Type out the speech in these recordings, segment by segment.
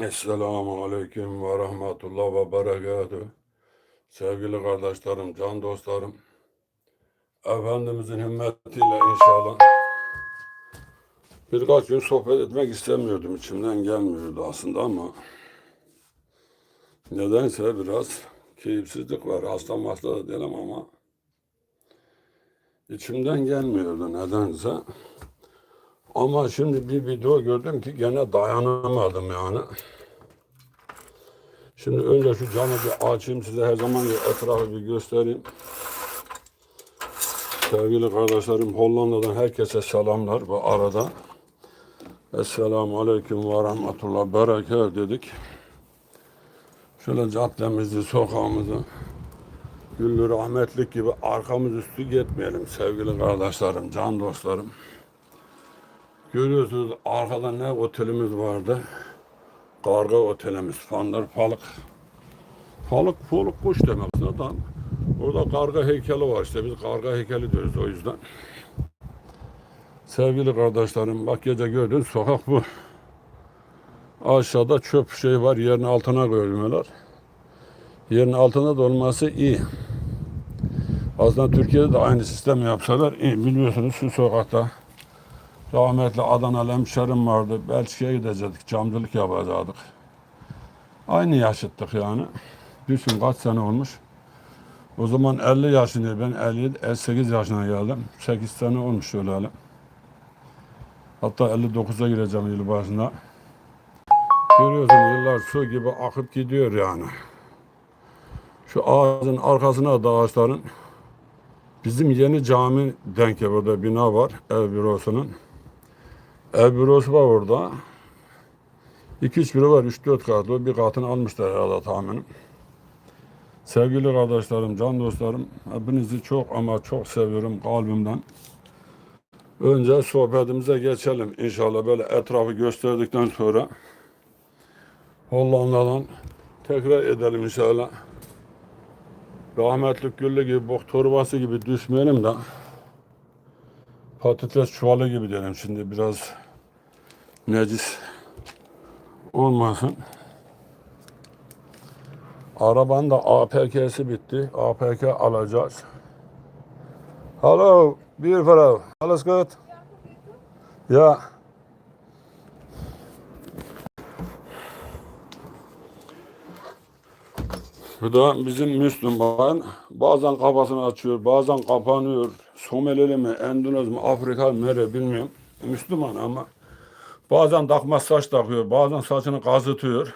Esselamu Aleyküm ve Rahmetullah ve Berekatuhu. Sevgili kardeşlerim, can dostlarım. Efendimizin himmetiyle inşallah birkaç gün sohbet etmek istemiyordum. İçimden gelmiyordu aslında ama nedense biraz keyifsizlik var. Hasta hasta da değilim ama içimden gelmiyordu nedense. Ama şimdi bir video gördüm ki gene dayanamadım yani. Şimdi önce şu camı bir açayım size her zaman gibi etrafı bir göstereyim. Sevgili kardeşlerim Hollanda'dan herkese selamlar bu arada. Esselamu Aleyküm ve Rahmetullah Berekat dedik. Şöyle caddemizi, sokağımızı güllü rahmetlik gibi arkamız üstü gitmeyelim sevgili kardeşlerim, can dostlarım. Görüyorsunuz arkada ne otelimiz vardı? Karga otelimiz, fanlar balık. Balık, balık kuş demek zaten. Orada karga heykeli var işte biz karga heykeli diyoruz o yüzden. Sevgili kardeşlerim bak gece gördüğünüz sokak bu. Aşağıda çöp şey var yerin altına koyulmuyorlar. Yerin altında da olması iyi. Aslında Türkiye'de de aynı sistem yapsalar iyi. Biliyorsunuz şu sokakta rahmetli Adana hemşerim vardı. Belçika'ya gidecektik. Camcılık yapacaktık. Aynı yaşıttık yani. Düşün kaç sene olmuş. O zaman 50 yaşındayım. Ben 57, 58 yaşına geldim. 8 sene olmuş öyle öyle. Hatta 59'a gireceğim yıl başında. Görüyorsun yıllar su gibi akıp gidiyor yani. Şu ağacın arkasına da ağaçların bizim yeni cami denk burada bina var ev bürosunun. Ev var orada. İki üç biri var, üç dört katlı. Bir katını almışlar herhalde tahminim. Sevgili kardeşlerim, can dostlarım, hepinizi çok ama çok seviyorum kalbimden. Önce sohbetimize geçelim inşallah böyle etrafı gösterdikten sonra Hollanda'dan tekrar edelim inşallah. Rahmetlik güllü gibi bok torbası gibi düşmeyelim de patates çuvalı gibi diyelim şimdi biraz necis olmasın. Arabanın da APK'si bitti. APK alacağız. Hello, fellow. Alles gut? Ja. Bu da bizim Müslüman. Bazen kafasını açıyor, bazen kapanıyor. Somalili mi, Endonez mi, Afrika mı, nere bilmiyorum. Müslüman ama bazen takma saç takıyor, bazen saçını kazıtıyor.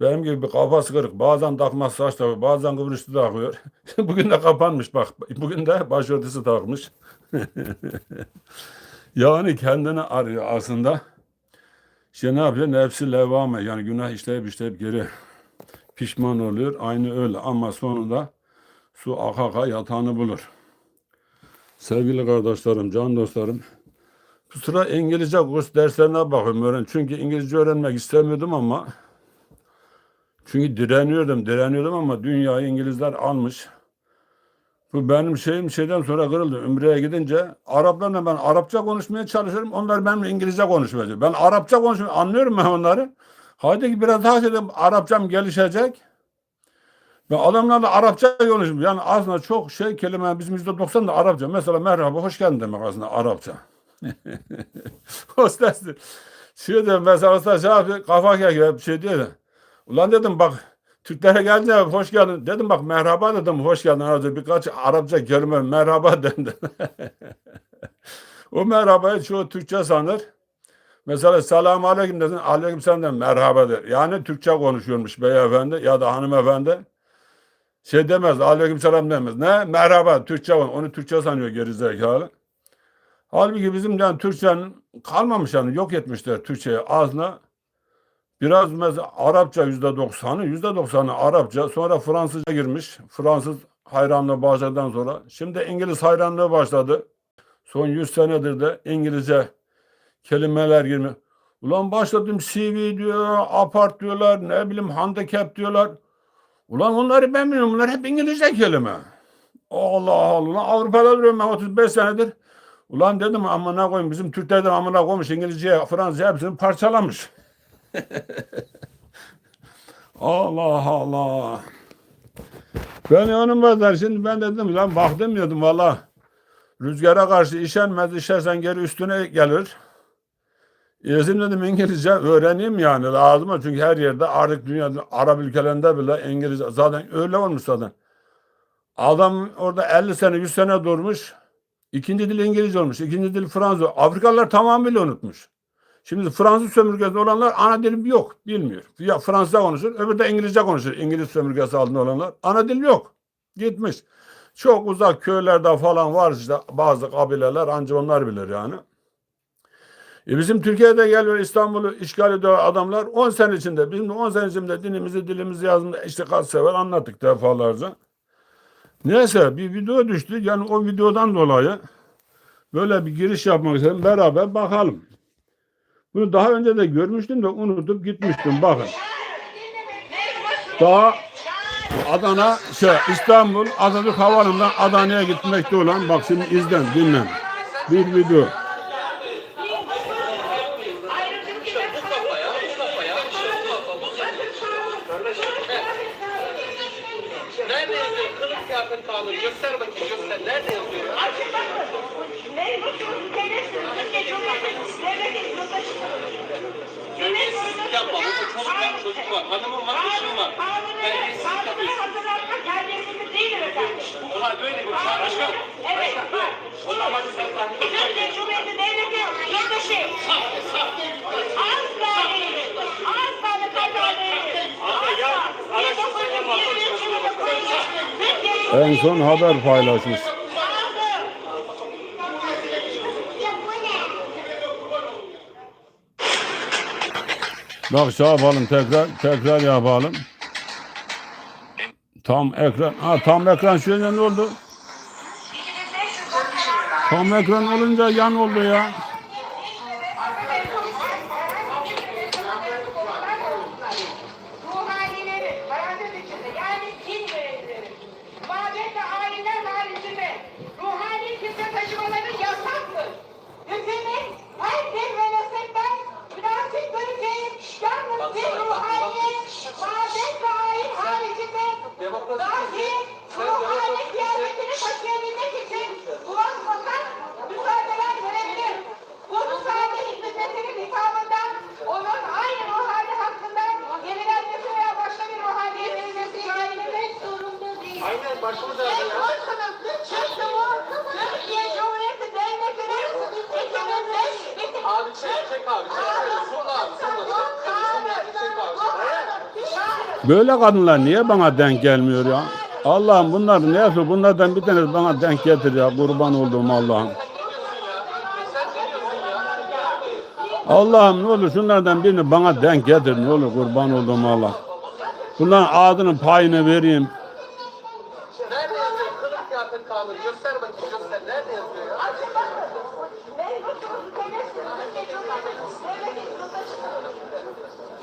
Benim gibi bir kafası kırık. Bazen takma saç takıyor, bazen kıvırcık takıyor. bugün de kapanmış bak. Bugün de başörtüsü takmış. yani kendini arıyor aslında. İşte ne yapıyor? Nefsi levame. Yani günah işleyip işleyip geri pişman oluyor. Aynı öyle ama sonunda su aka aka yatağını bulur. Sevgili kardeşlerim, can dostlarım. Bu sıra İngilizce kurs derslerine bakıyorum öğren. Çünkü İngilizce öğrenmek istemiyordum ama çünkü direniyordum, direniyordum ama dünyayı İngilizler almış. Bu benim şeyim şeyden sonra kırıldı. Ümre'ye gidince Araplarla ben Arapça konuşmaya çalışırım. Onlar benimle İngilizce konuşmuyor. Ben Arapça konuşuyorum. Anlıyorum ben onları. Hadi ki biraz daha dedim Arapçam gelişecek. Ben adamlarla Arapça konuşuyorum. Yani aslında çok şey kelime bizim yüzde doksan da Arapça. Mesela merhaba hoş geldin demek aslında Arapça. Hostes şey dedim mesela hostes şey yapıyor, kafa kakıyor bir şey diyor. da, Ulan dedim bak Türklere gelince hoş geldin. Dedim bak merhaba dedim hoş geldin. Arapça birkaç Arapça kelime merhaba dedim. o merhabayı çoğu Türkçe sanır. Mesela selamun aleyküm dedin, aleyküm selam merhaba der. Yani Türkçe konuşuyormuş beyefendi ya da hanımefendi. Şey demez, aleyküm selam demez. Ne? Merhaba, Türkçe var. Onu Türkçe sanıyor gerizekalı. Halbuki bizim yani Türkçenin kalmamış yani yok etmişler Türkçeyi ağzına. Biraz mesela Arapça yüzde doksanı, yüzde doksanı Arapça. Sonra Fransızca girmiş. Fransız hayranlığı başladıktan sonra. Şimdi İngiliz hayranlığı başladı. Son 100 senedir de İngilizce kelimeler girmiyor. Ulan başladım CV diyor, apart diyorlar, ne bileyim handicap diyorlar. Ulan onları ben bilmiyorum. Bunlar hep İngilizce kelime. Allah Allah. Avrupa'da duruyorum ben 35 senedir. Ulan dedim amına koyayım bizim Türklerden amına koymuş İngilizce, Fransızca hepsini parçalamış. Allah Allah. Ben yanımdalar şimdi ben dedim lan baktım dedim valla. Rüzgara karşı işenmez işersen geri üstüne gelir. Yazım dedim İngilizce öğreneyim yani lazım çünkü her yerde artık dünyada Arap ülkelerinde bile İngilizce zaten öyle olmuş zaten. Adam orada 50 sene 100 sene durmuş. İkinci dil İngilizce olmuş. ikinci dil Fransız. Afrikalılar tamamıyla unutmuş. Şimdi Fransız sömürgesi olanlar ana dil yok. Bilmiyor. Ya Fransızca konuşur. Öbürü de İngilizce konuşur. İngiliz sömürgesi altında olanlar. Ana dil yok. Gitmiş. Çok uzak köylerde falan var işte bazı kabileler ancak onlar bilir yani. E bizim Türkiye'de geliyor İstanbul'u işgal ediyor adamlar 10 sene içinde. Bizim de 10 sene içinde dinimizi, dilimizi, yazımızı işte kaç sefer anlattık defalarca. Neyse bir video düştü. Yani o videodan dolayı böyle bir giriş yapmak istedim. Beraber bakalım. Bunu daha önce de görmüştüm de unutup gitmiştim. Bakın. Daha Adana, şey, İstanbul, Atatürk Havalimanı'ndan Adana'ya gitmekte olan, bak şimdi izlen, dinlen. Bir video. Mustafa ya, Mustafa ya, Mustafa bu Nerede yazıyor? Kılık kıyafet kanunu. Göster bakayım, göster. Nerede yazıyor? Terbiyesizlik yapma. Burada çoluk var, çocuk var. Hanımın var, kızın var. Terbiyesizlik yapıyorsun. Ulan böyle bir başka. Evet. O zaman sen Türkiye Cumhuriyeti Devleti yurttaşı. Asla değil. Asla ve kata değil. Asla. 1923 yılında kurulmuş Türkiye En son haber paylaşmış. Bak şey yapalım tekrar tekrar yapalım. Tam ekran. Ha tam ekran şöyle ne oldu? Tam ekran olunca yan oldu ya. Ruhanilerin parantez içinde yani din görevlileri ibadet ve ayinler haricinde ruhani kimse taşımaları yasaktır. Hükümet her din ve meslekten münasip göreceği yalnız bir ruhani ibadet ve ayin haricinde dahi ruhani kıyafetini taşıyabilmek için kullanmasak müsaadeler verebilir. Bu müsaade hizmetlerinin hitabından onun aynı ruhani hakkından yenilenmesi veya başka bir ruhaniye verilmesi değil. Aynen başımıza Tek ya. hakkınız çıktı bu Türkiye Cumhuriyeti Devleti'nin ikimizin bitim. Abi çek, çek abi. Böyle kadınlar niye bana denk gelmiyor ya? Allah'ım bunlar ne yapıyor? Bunlardan bir tanesi bana denk getir ya. Kurban olduğum Allah'ım. Allah'ım ne olur şunlardan birini bana denk getir. Ne olur kurban olduğum Allah. Bunların adının payını vereyim. Nerede yazıyor? Kılık kıyafet kanunu. Göster bakayım, göster. Nerede yazıyor ya?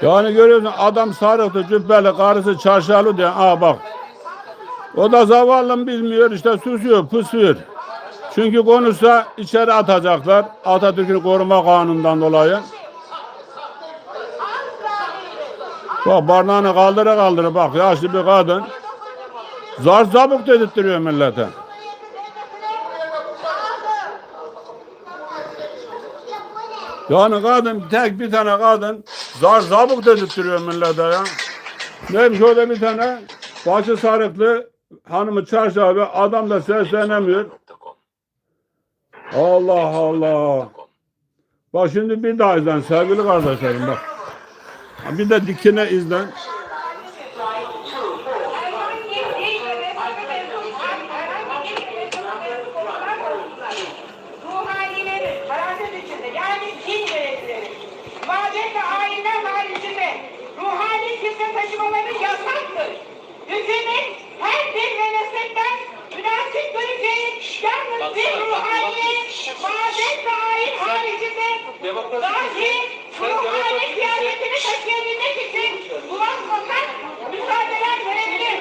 Yani görüyorsun adam sarıktı, cübbeli, karısı çarşalı diye. Aa bak. O da zavallım bilmiyor işte susuyor, pusuyor. Çünkü konuşsa içeri atacaklar. Atatürk'ün koruma kanunundan dolayı. Bak barnağını kaldıra kaldıra bak yaşlı bir kadın. Zar zabuk dedirtiyor millete. Yani kadın tek bir tane kadın zar zabuk dedirtiyor millete ya. Neymiş öyle bir tane başı sarıklı hanımı çarşafı adam da seslenemiyor. Allah Allah. Bak şimdi bir daha izlen sevgili kardeşlerim bak. Bir de dikine izlen. Ruhanilerin parantez içinde yani din görevlileri ibadet ve ayinler haricinde ruhani kimse taşımaları yasaktır. Hükümet her din ve meslekten münasip göreceği yalnız bir ruhani ayin haricinde dahi ruhani kıyafetini taşıyabilmek için kullanmasak müsaadeler verebilir.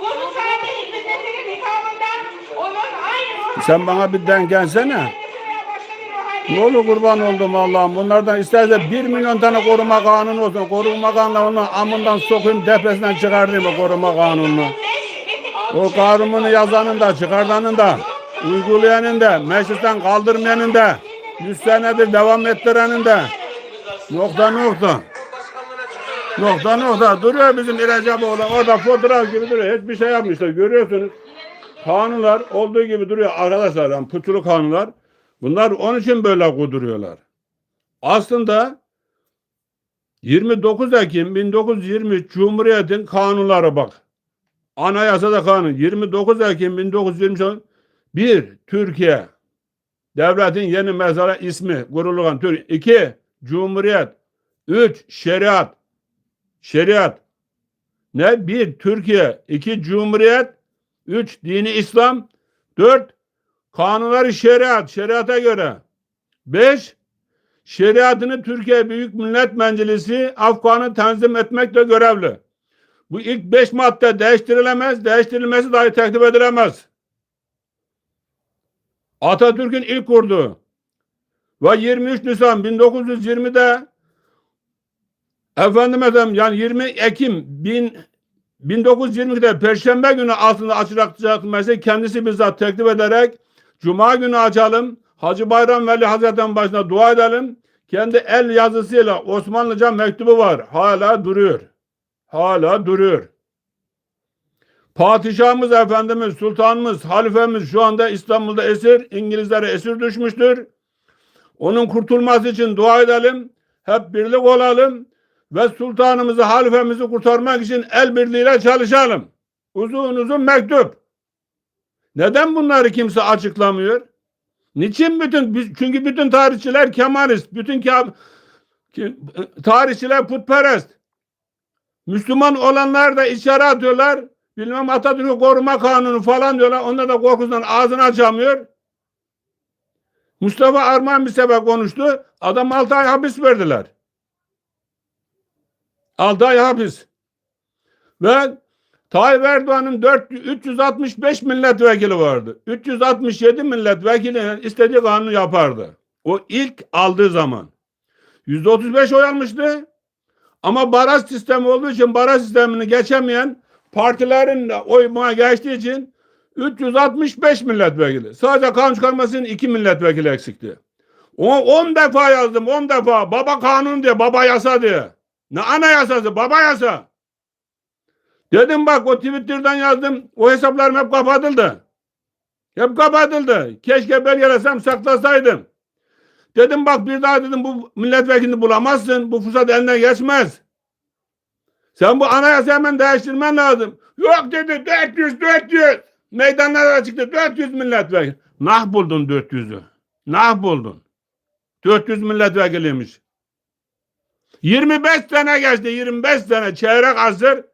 Bu müsaade hizmetlerinin hitabından onun aynı ruhani Sen bana bir denk gelsene. Ne olur kurban oldum Allah'ım. Bunlardan isterse bir milyon tane koruma kanunu olsun. Koruma kanunu amından sokayım tepesinden çıkartayım o koruma kanununu. O kanunu yazanın da çıkartanın da uygulayanın da meclisten kaldırmayanın da 100 senedir devam ettirenin de nokta nokta. Nokta nokta duruyor bizim İrecepoğlu orada fotoğraf gibi duruyor. Hiçbir şey yapmışlar görüyorsunuz. Kanunlar olduğu gibi duruyor arkadaşlar. Yani putulu kanunlar. Bunlar onun için böyle kuduruyorlar. Aslında 29 Ekim 1923 Cumhuriyet'in kanunları bak. Anayasada kanun 29 Ekim 1923 bir Türkiye devletin yeni mezara ismi kurulgan Türkiye. iki Cumhuriyet. Üç şeriat. Şeriat. Ne? Bir Türkiye. iki Cumhuriyet. Üç dini İslam. Dört kanunları şeriat. Şeriata göre. Beş şeriatını Türkiye Büyük Millet Meclisi Afgan'ı tanzim etmekle görevli. Bu ilk beş madde değiştirilemez, değiştirilmesi dahi teklif edilemez. Atatürk'ün ilk kurduğu ve 23 Nisan 1920'de efendim efendim yani 20 Ekim 1000 1920'de Perşembe günü altında açılacak kendisi bizzat teklif ederek Cuma günü açalım. Hacı Bayram Veli Hazretleri'nin başına dua edelim. Kendi el yazısıyla Osmanlıca mektubu var. Hala duruyor. Hala duruyor. Padişahımız Efendimiz, Sultanımız, halifemiz şu anda İstanbul'da esir, İngilizlere esir düşmüştür. Onun kurtulması için dua edelim. Hep birlik olalım ve sultanımızı, halifemizi kurtarmak için el birliğiyle çalışalım. Uzun uzun mektup. Neden bunları kimse açıklamıyor? Niçin bütün çünkü bütün tarihçiler Kemalist, bütün tarihçiler putperest. Müslüman olanlar da içeri atıyorlar. Bilmem Atatürk'ü koruma kanunu falan diyorlar. Onlar da korkusundan ağzını açamıyor. Mustafa Arman bir sefer konuştu. Adam 6 ay hapis verdiler. 6 ay hapis. Ve Tayyip Erdoğan'ın 4, 365 milletvekili vardı. 367 milletvekili istediği kanunu yapardı. O ilk aldığı zaman. %35 oy almıştı. Ama baraj sistemi olduğu için baraj sistemini geçemeyen partilerin de oymaya geçtiği için 365 milletvekili. Sadece kanun çıkarmasının 2 milletvekili eksikti. O 10 defa yazdım 10 defa. Baba kanun diye, baba yasa diye. Ne anayasası, baba yasa. Dedim bak o Twitter'dan yazdım. O hesaplarım hep kapatıldı. Hep kapatıldı. Keşke belgelesem saklasaydım. Dedim bak bir daha dedim bu milletvekilini bulamazsın. Bu fırsat eline geçmez. Sen bu anayasa hemen değiştirmen lazım. Yok dedi 400 400. Meydanlara çıktı 400 milletvekili. Nah buldun 400'ü. Nah buldun. 400 milletvekiliymiş. 25 sene geçti 25 sene çeyrek asır.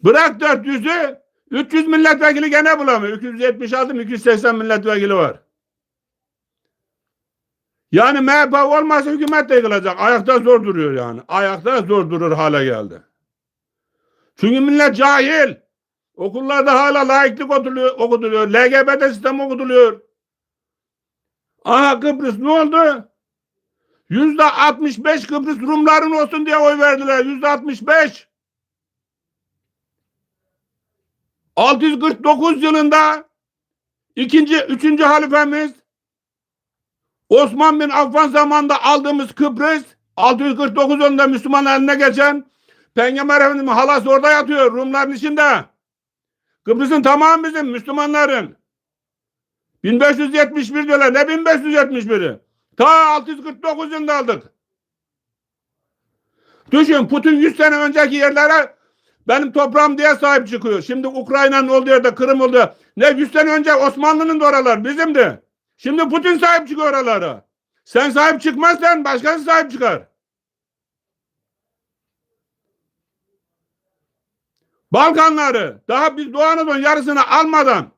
Bırak 400'ü 300 milletvekili gene bulamıyor. 276 280 milletvekili var. Yani MHP olmazsa hükümet de yıkılacak. Ayakta zor duruyor yani. Ayakta zor durur hale geldi. Çünkü millet cahil. Okullarda hala layıklık okutuluyor. okutuluyor. LGBT sistemi okutuluyor. Aha Kıbrıs ne oldu? Yüzde 65 Kıbrıs Rumların olsun diye oy verdiler. Yüzde 65. 649 yılında ikinci, üçüncü halifemiz Osman bin Affan zamanında aldığımız Kıbrıs 649 yılında Müslüman eline geçen Peygamber Efendimiz halası orada yatıyor Rumların içinde. Kıbrıs'ın tamamı bizim Müslümanların. 1571 diyorlar. Ne 1571'i? Ta 649 yılında aldık. Düşün Putin 100 sene önceki yerlere benim toprağım diye sahip çıkıyor. Şimdi Ukrayna'nın olduğu yerde Kırım oldu. Ne 100 sene önce Osmanlı'nın da oralar bizimdi. Şimdi Putin sahip çıkıyor oralara. Sen sahip çıkmazsan başkası sahip çıkar. Balkanları daha biz Doğu Anadolu yarısını almadan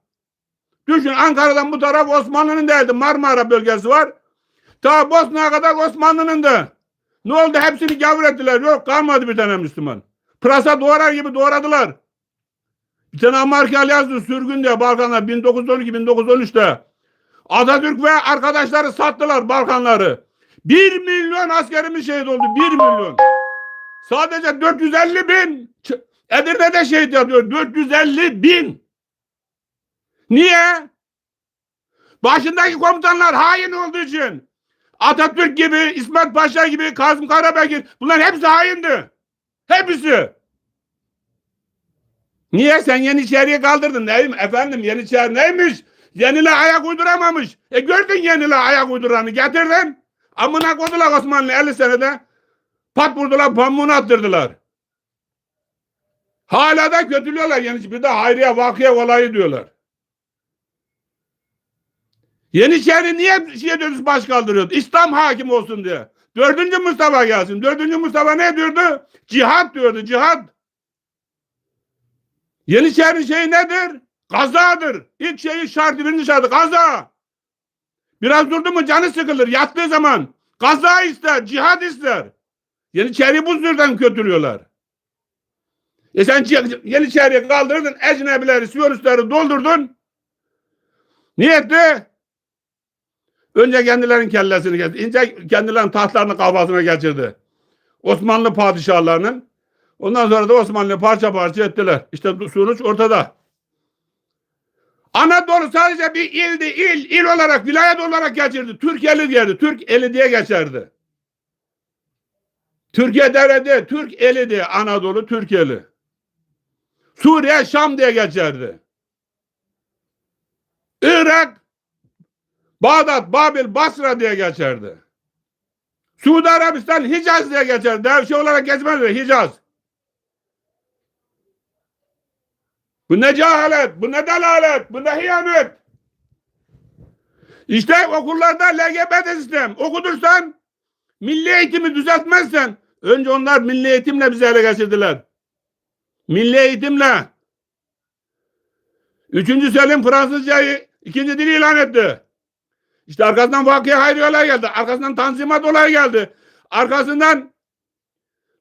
düşün Ankara'dan bu taraf Osmanlı'nın değildi. Marmara bölgesi var. Ta Bosna'ya kadar Osmanlı'nın da. Ne oldu? Hepsini gavur ettiler. Yok kalmadı bir tane Müslüman. Pırasa doğrar gibi doğradılar. Bir tane Amerikalı yazdı sürgün diye Balkanlar 1912-1913'te. Atatürk ve arkadaşları sattılar Balkanları. Bir milyon askerimiz şehit oldu. Bir milyon. Sadece 450 bin Edirne'de şehit yapıyor. 450 bin. Niye? Başındaki komutanlar hain olduğu için. Atatürk gibi, İsmet Paşa gibi, Kazım Karabek gibi bunlar hepsi haindi. Hepsi. Niye? Sen Yeniçeri'yi kaldırdın. Neyim? Efendim Yeniçeri neymiş? Yenile ayak uyduramamış. E gördün Yenile ayak uyduranı getirdin. Amına kodular Osmanlı 50 senede. Pat vurdular pamuğunu attırdılar. Hala da kötülüyorlar Yeniçeri. Bir de Hayriye Vakıya olayı diyorlar. Yeniçeri niye şeye dönüş baş kaldırıyordu? İslam hakim olsun diye. Dördüncü Mustafa gelsin. Dördüncü Mustafa ne diyordu? Cihat diyordu, cihat. Yeniçeri şey nedir? Kazadır. İlk şeyi şartı birinci şartı kaza. Biraz durdu mu canı sıkılır. Yattığı zaman kaza ister, cihat ister. Yeniçeriyi bu yüzden kötülüyorlar. E sen Yeniçeriyi kaldırdın, ecnebileri, Siyorusları doldurdun. Niyetti? Önce kendilerinin kellesini getirdi. İnce kendilerinin tahtlarını kafasına geçirdi. Osmanlı padişahlarının. Ondan sonra da Osmanlı parça parça ettiler. İşte sonuç ortada. Anadolu sadece bir ildi, il, il olarak, vilayet olarak geçirdi. Türkiye'li geldi, Türk eli diye geçerdi. Türkiye devleti, Türk eli diye Anadolu, Türkiye'li. Suriye, Şam diye geçerdi. Irak, Bağdat, Babil, Basra diye geçerdi. Suudi Arabistan Hicaz diye geçerdi. Devşi olarak geçmezdi Hicaz. Bu ne cehalet, bu ne dalalet, bu ne hıyanet. İşte okullarda LGBT sistem okudursan, milli eğitimi düzeltmezsen, önce onlar milli eğitimle bizi ele geçirdiler. Milli eğitimle. Üçüncü Selim Fransızcayı ikinci dil ilan etti. İşte arkasından Vakıya Hayri olay geldi. Arkasından Tanzimat olay geldi. Arkasından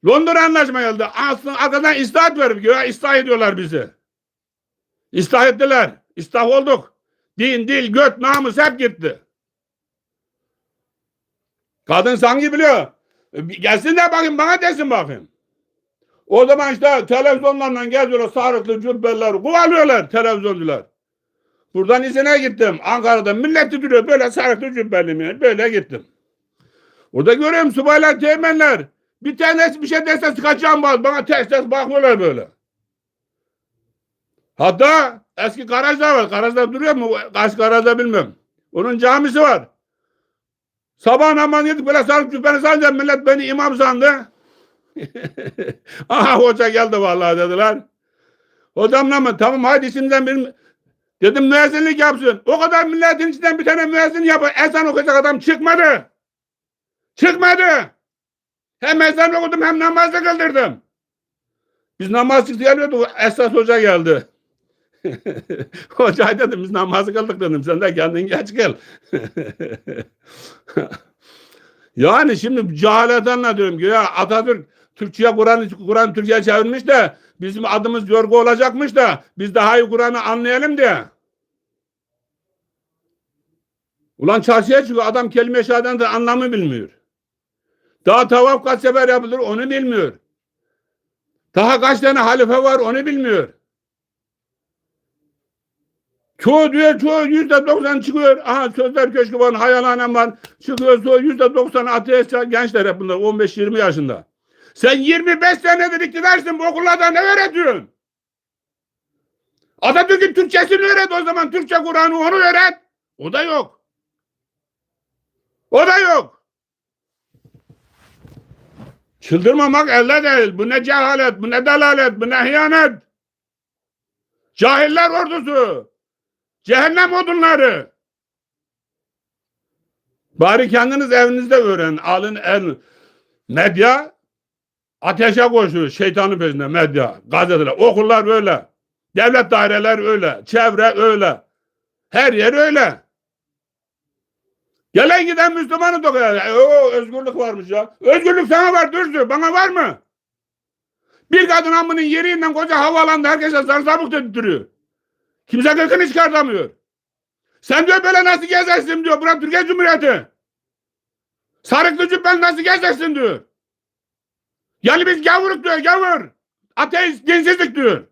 Londra Anlaşma geldi. Aslında arkadan istahat verip ya ıslah ediyorlar bizi. İslah ettiler. İslah olduk. Din, dil, göt, namus hep gitti. Kadın sanki biliyor. E, Gelsin de bakayım bana desin bakayım. O zaman işte televizyonlarla geziyorlar sarıklı cübbeler kovalıyorlar televizyoncular. Buradan izine gittim. Ankara'da millet duruyor böyle sarıklı cübbeli mi? Böyle gittim. Orada görüyorum subaylar, teğmenler. Bir tanesi bir şey dese sıkacağım bana. Bana ters ters bakıyorlar böyle. Hatta eski garajda var. Garajda duruyor mu? Kaç garajda bilmem. Onun camisi var. Sabah namazı yedik böyle sarıp cübbeni sanınca millet beni imam sandı. Aha hoca geldi vallahi dediler. Hocam mı? Tamam hadi şimdiden bir dedim müezzinlik yapsın. O kadar milletin içinden bir tane müezzin yapar. Ezan okuyacak adam çıkmadı. Çıkmadı. Hem ezan okudum hem namaz da kıldırdım. Biz namaz çıktı geliyorduk. Esas hoca geldi. Hoca dedim biz namazı kıldık dedim. Sen de kendin geç gel. yani şimdi cehalet anlatıyorum ki ya Atatürk Türkçe'ye Kur'an Kur'an Türkçe'ye çevirmiş de bizim adımız yorgu olacakmış da biz daha iyi Kur'an'ı anlayalım diye. Ulan çarşıya çıkıyor adam kelime şahadan da anlamı bilmiyor. Daha tavaf kaç sefer yapılır onu bilmiyor. Daha kaç tane halife var onu bilmiyor. Çoğu diyor çoğu yüzde doksan çıkıyor. Aha sözler köşkü var, hayalhanem var. Çıkıyor çoğu yüzde doksan ateist gençler hep bunlar 15-20 yaşında. Sen 25 senedir iktidarsın bu okullarda ne öğretiyorsun? Atatürk'ün Türkçesini öğret o zaman. Türkçe Kur'an'ı onu öğret. O da yok. O da yok. Çıldırmamak elde değil. Bu ne cehalet, bu ne dalalet, bu ne hıyanet. Cahiller ordusu. Cehennem odunları. Bari kendiniz evinizde öğrenin. Alın el. Medya ateşe koşuyor. Şeytanın peşinde medya. Gazeteler. Okullar öyle. Devlet daireler öyle. Çevre öyle. Her yer öyle. Gelen giden Müslümanı dokuyor. O özgürlük varmış ya. Özgürlük sana var dürzü. Bana var mı? Bir kadın amının yerinden koca havalanda herkese sarsamık dedirtiyor. Kimse gıkını çıkartamıyor. Sen diyor böyle nasıl gezersin diyor. Burası Türkiye Cumhuriyeti. Sarıklı cübben nasıl gezersin diyor. Yani biz gavuruk diyor gavur. Ateist dinsizlik diyor.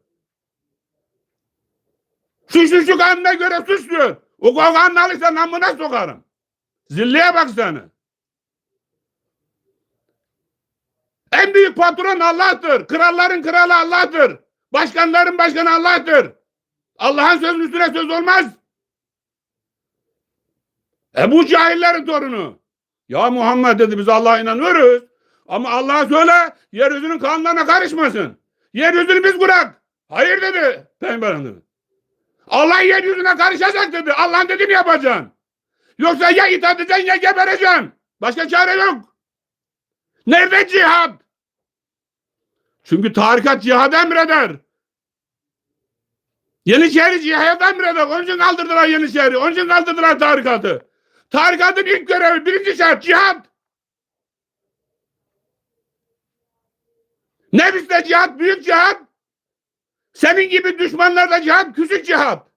Suçlu şu kanuna göre suç diyor. O kokanını alırsan amına sokarım. Zilliye bak sana. En büyük patron Allah'tır. Kralların kralı Allah'tır. Başkanların başkanı Allah'tır. Allah'ın sözünün üstüne söz olmaz. E bu cahillerin torunu. Ya Muhammed dedi biz Allah'a inanıyoruz. Ama Allah'a söyle yeryüzünün kanunlarına karışmasın. Yeryüzünü biz bırak. Hayır dedi Peygamber Efendimiz. Allah yeryüzüne karışacak dedi. Allah'ın dediğini yapacaksın. Yoksa ya itaat edeceksin ya gebereceksin. Başka çare yok. Nerede cihad? Çünkü tarikat cihad emreder. Yeniçeri cihad emreder. Onun için kaldırdılar Yeniçeri. Onun için kaldırdılar tarikatı. Tarikatın ilk görevi birinci şart cihad. Nefiste cihat büyük cihat. Senin gibi düşmanlarda cihat küçük cihat.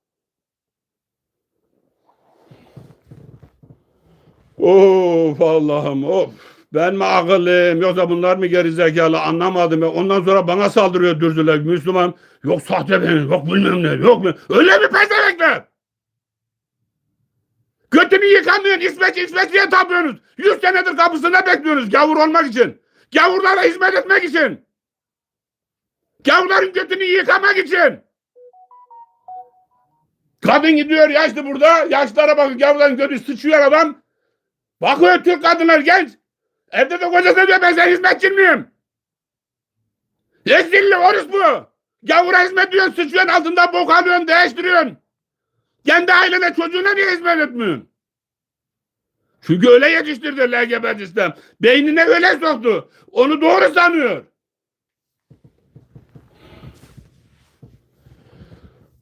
Of Allah'ım of. Ben mi akıllıyım yoksa bunlar mı gerizekalı anlamadım. ya. Ondan sonra bana saldırıyor dürdüler. Müslüman yok sahte benim yok bilmem ne yok mu? Öyle mi pezevekler? Götünü yıkamıyorsun İsveç İsveç diye tapıyorsunuz. Yüz senedir kapısında bekliyorsunuz gavur olmak için. Gavurlara hizmet etmek için. Gavurların götünü yıkamak için. Kadın gidiyor yaşlı burada. Yaşlılara bakın gavurların götü sıçıyor adam. Bakıyor Türk kadınlar genç. Evde de kocası diyor ben senin hizmetçin miyim? Ezilli orus bu. Gavura hizmet diyorsun sıçıyorsun altında bok alıyorsun değiştiriyorsun. Kendi ailene çocuğuna niye hizmet etmiyorsun? Çünkü öyle yetiştirdi LGBT sistem. Beynine öyle soktu. Onu doğru sanıyor.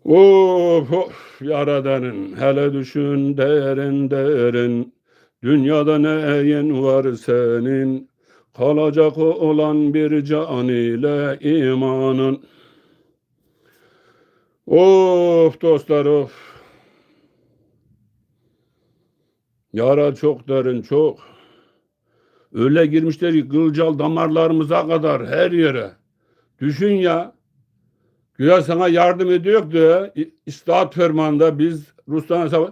Of of yaradanın hele düşün derin derin dünyada neyin var senin? Kalacak olan bir can ile imanın. Of dostlar of. Yara çok derin çok. Öyle girmişler ki kılcal damarlarımıza kadar her yere. Düşün ya. Güya sana yardım ediyor diye İslahat fermanında biz Ruslan Savaş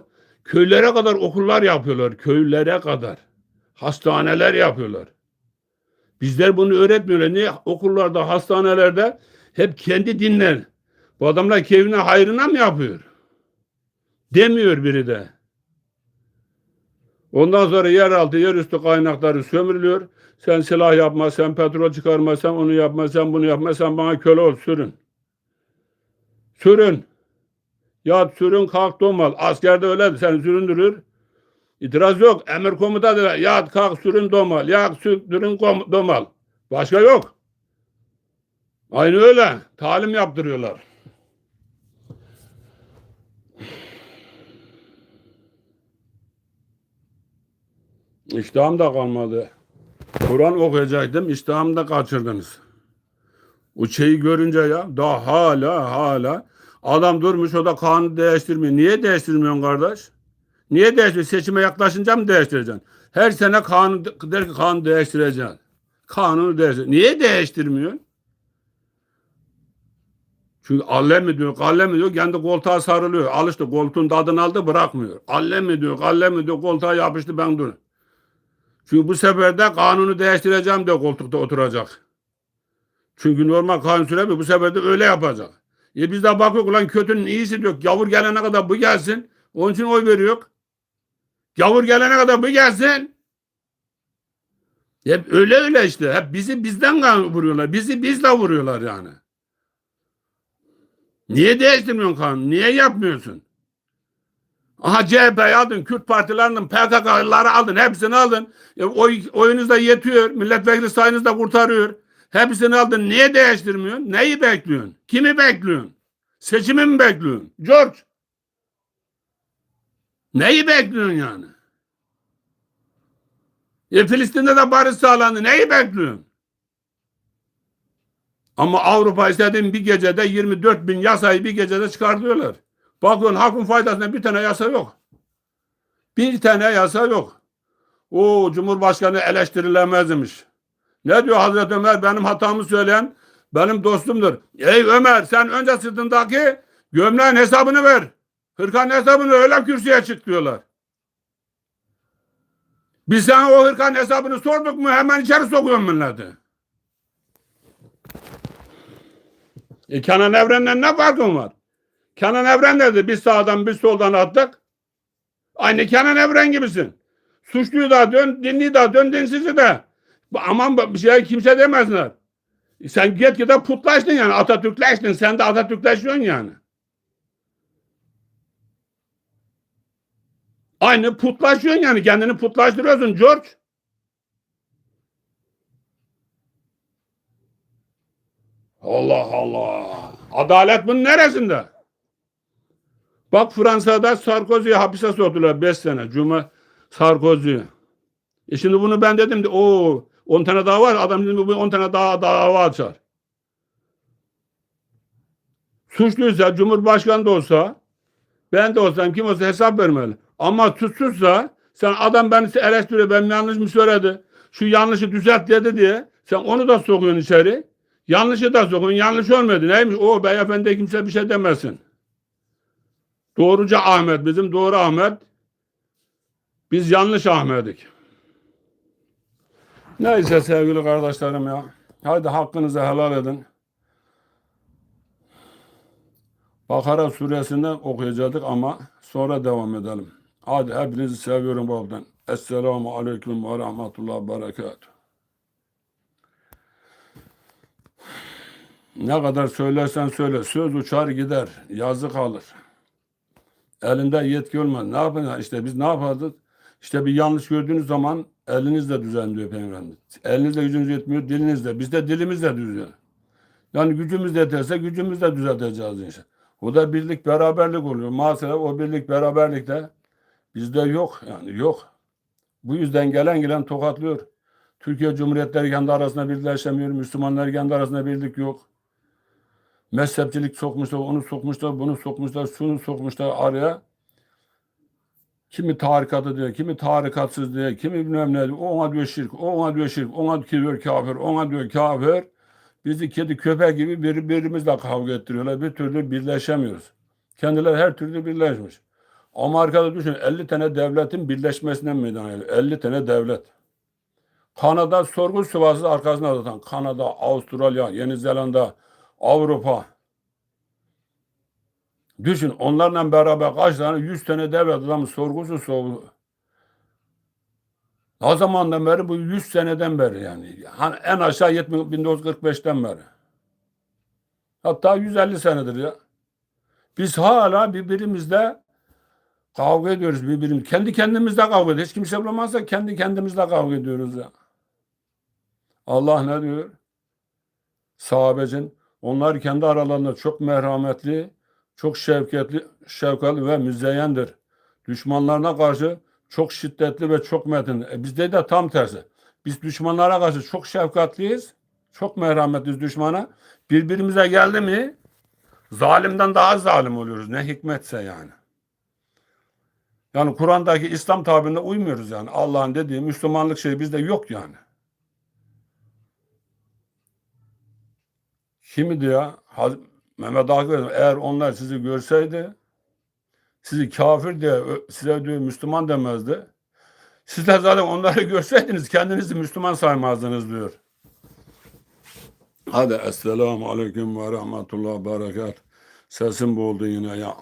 köylere kadar okullar yapıyorlar. Köylere kadar. Hastaneler yapıyorlar. Bizler bunu öğretmiyorlar. Niye? Okullarda, hastanelerde hep kendi dinler. Bu adamlar keyfine hayrına mı yapıyor? Demiyor biri de. Ondan sonra yeraltı, yerüstü kaynakları sömürülüyor. Sen silah yapma, sen petrol çıkarma, sen onu yapma, sen bunu yapma, sen bana köle ol, sürün. Sürün. Yat sürün kalk domal. Askerde öyle seni süründürür. İtiraz yok. Emir komuta der. Yat kalk sürün domal. Yat sürün domal. Başka yok. Aynı öyle. Talim yaptırıyorlar. İştahım da kalmadı. Kur'an okuyacaktım. İştahımı da kaçırdınız. O görünce ya daha hala hala adam durmuş o da kanunu değiştirmiyor. Niye değiştirmiyorsun kardeş? Niye değiştir? Seçime yaklaşınca mı değiştireceksin? Her sene kanun der ki kanunu değiştireceksin. Kanunu değiştir. Niye değiştirmiyorsun? Çünkü allem mi diyor, kallem mi diyor, kendi koltuğa sarılıyor. Alıştı, koltuğun tadını aldı, bırakmıyor. Allem mi diyor, kallem mi diyor, koltuğa yapıştı, ben dur. Çünkü bu sefer de kanunu değiştireceğim diye koltukta oturacak. Çünkü normal kanun süremi bu sefer de öyle yapacak. E biz de bakıyoruz ulan kötünün iyisi diyor. Gavur gelene kadar bu gelsin. Onun için oy veriyor. Gavur gelene kadar bu gelsin. Hep öyle öyle işte. Hep bizi bizden vuruyorlar. Bizi bizle vuruyorlar yani. Niye değiştirmiyorsun kanunu? Niye yapmıyorsun? Aha CHP'yi aldın, Kürt partilerinin PKK'ları aldın, hepsini aldın. E, oy, oyunuz da yetiyor, milletvekili sayınız da kurtarıyor. Hepsini aldın, niye değiştirmiyorsun? Neyi bekliyorsun? Kimi bekliyorsun? Seçimi mi bekliyorsun? George. Neyi bekliyorsun yani? E Filistin'de de barış sağlandı, neyi bekliyorsun? Ama Avrupa istediğin bir gecede 24 bin yasayı bir gecede çıkartıyorlar. Bakıyorsun halkın faydasına bir tane yasa yok. Bir tane yasa yok. O Cumhurbaşkanı eleştirilemezmiş. Ne diyor Hazreti Ömer? Benim hatamı söyleyen benim dostumdur. Ey Ömer sen önce sırtındaki gömleğin hesabını ver. Hırkanın hesabını öyle kürsüye çık diyorlar. Biz sana o hırkanın hesabını sorduk mu hemen içeri sokuyorsun milleti. E Kenan Evren'den ne farkın var? Kenan Evren dedi biz sağdan biz soldan attık. Aynı Kenan Evren gibisin. Suçluyu da dön, dinliyi de dön, dinsizi de. Aman bir şey kimse demezler. Sen gitgide putlaştın yani Atatürkleştin. Sen de Atatürkleşiyorsun yani. Aynı putlaşıyorsun yani. Kendini putlaştırıyorsun George. Allah Allah. Adalet bunun neresinde? Bak Fransa'da Sarkozy'yi hapise soktular 5 sene. Cuma Sarkozy. E şimdi bunu ben dedim de o 10 tane daha var. Adam dedim bu 10 tane daha dava açar. Suçluysa Cumhurbaşkanı da olsa ben de olsam kim olsa hesap vermeli. Ama suçsuzsa sen adam beni eleştiriyor ben yanlış mı söyledi? Şu yanlışı düzelt dedi diye sen onu da sokuyorsun içeri. Yanlışı da sokuyorsun. Yanlış olmadı. Neymiş? O beyefendi kimse bir şey demesin. Doğruca Ahmet bizim doğru Ahmet. Biz yanlış Ahmet'ik. Neyse sevgili kardeşlerim ya. Hadi hakkınızı helal edin. Bakara suresinden okuyacaktık ama sonra devam edelim. Hadi hepinizi seviyorum babdan. Esselamu aleyküm ve rahmetullah berekatuhu. Ne kadar söylersen söyle. Söz uçar gider. Yazı kalır. Elinde yetki olmaz. Ne yapın? İşte biz ne yapardık? İşte bir yanlış gördüğünüz zaman elinizle düzenliyor Peygamber. Elinizle gücünüz yetmiyor, dilinizle. Bizde dilimizle düzüyor. Yani gücümüz yeterse gücümüzle düzelteceğiz inşallah. O da birlik, beraberlik oluyor. Maalesef o birlik, beraberlik de bizde yok. Yani yok. Bu yüzden gelen gelen tokatlıyor. Türkiye Cumhuriyetleri kendi arasında birleşemiyor. Müslümanlar kendi arasında birlik yok. Mezhepçilik sokmuşlar, onu sokmuşlar, bunu sokmuşlar, şunu sokmuşlar araya. Kimi tarikatı diyor, kimi tarikatsız diyor, kimi bilmem ne diyor. Ona diyor şirk, ona diyor şirk, ona diyor kafir, ona diyor kafir. Bizi kedi köpek gibi birbirimizle kavga ettiriyorlar. Bir türlü birleşemiyoruz. Kendileri her türlü birleşmiş. Ama arkada düşün 50 tane devletin birleşmesinden meydana geliyor. 50 tane devlet. Kanada sorgu sıvası arkasında zaten. Kanada, Avustralya, Yeni Zelanda, Avrupa. Düşün onlarla beraber kaç tane 100 tane devlet adamı sorgusu sorgu. O zamandan beri bu 100 seneden beri yani. Hani en aşağı 70, 1945'ten beri. Hatta 150 senedir ya. Biz hala birbirimizle kavga ediyoruz birbirimiz. Kendi kendimizle kavga ediyoruz. Hiç kimse bulamazsa kendi kendimizle kavga ediyoruz ya. Allah ne diyor? Sahabecin onlar kendi aralarında çok merhametli, çok şefkatli, şefkatli ve müzeyyendir. Düşmanlarına karşı çok şiddetli ve çok metin. E bizde de tam tersi. Biz düşmanlara karşı çok şefkatliyiz, çok merhametliyiz düşmana. Birbirimize geldi mi zalimden daha zalim oluyoruz. Ne hikmetse yani. Yani Kur'an'daki İslam tabirine uymuyoruz yani. Allah'ın dediği Müslümanlık şeyi bizde yok yani. Kimi diyor Mehmet Akif eğer onlar sizi görseydi sizi kafir diye size diyor Müslüman demezdi. Sizler zaten onları görseydiniz kendinizi Müslüman saymazdınız diyor. Hadi Esselamu Aleyküm ve Rahmetullah Berekat. Sesim boğuldu yine ya.